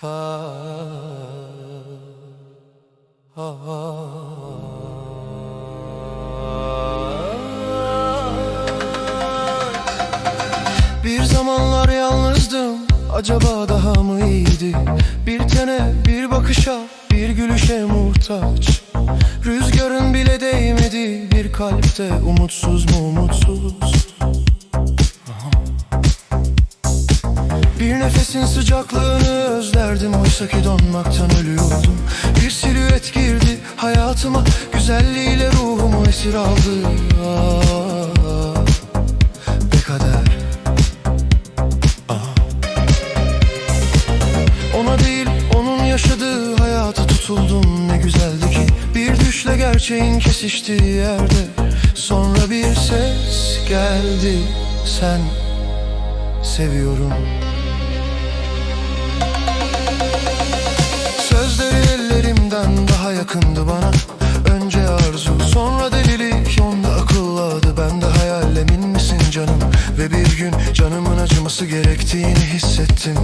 Bir zamanlar yalnızdım Acaba daha mı iyiydi? Bir tene bir bakışa Bir gülüşe muhtaç. Rüzgarın bile değmedi Bir kalpte umutsuz mu umutsuz Bir nefesin sıcaklığını özlerdim Oysa ki donmaktan ölüyordum. Bir silüet girdi hayatıma Güzelliğiyle ruhumu esir aldı. Ah, Be kader. Ona değil onun yaşadığı hayata tutuldum. Ne güzeldi ki Bir düşle gerçeğin kesiştiği yerde. Sonra bir ses geldi sen seviyorum yakındı bana. Önce arzu sonra delilik Onda akılladı ben de hayal. Emin misin canım? Ve bir gün canımın acıması gerektiğini hissettim.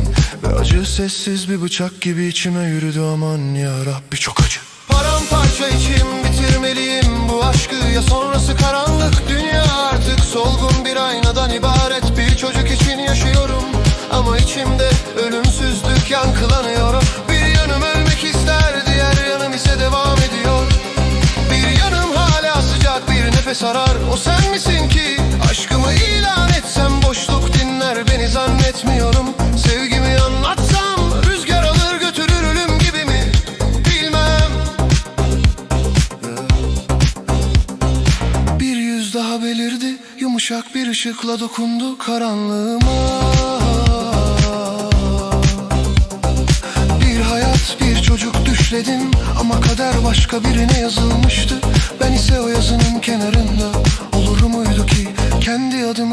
Ve acı sessiz bir bıçak gibi içime yürüdü. Aman ya Rabbi çok acı. Paramparça içim bitirmeliyim bu aşkı. Ya sonrası karanlık Dünya artık. Solgun bir aynadan ibaret Bir çocuk için yaşıyorum. Ama içimde O sen misin ki? Aşkımı ilan etsem Boşluk dinler beni zannetmiyorum. Sevgimi anlatsam rüzgar alır götürür ölüm gibi mi? Bilmem. Bir yüz daha belirdi Yumuşak bir ışıkla dokundu karanlığıma. Bir hayat bir çocuk düşledim Ama kader başka birine yazılmıştı. Ben ise o yazının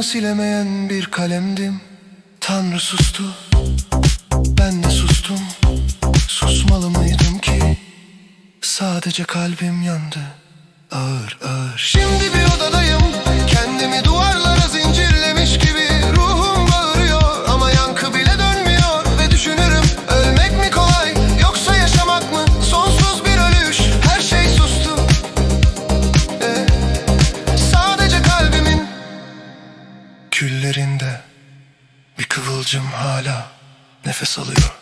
silemeyen bir kalemdim. Tanrı sustu Ben de sustum. Susmalı mıydım ki? Sadece kalbim yandı. Ağır ağır. Şimdi bir odadayım Küllerinde Bir kıvılcım hala Nefes alıyor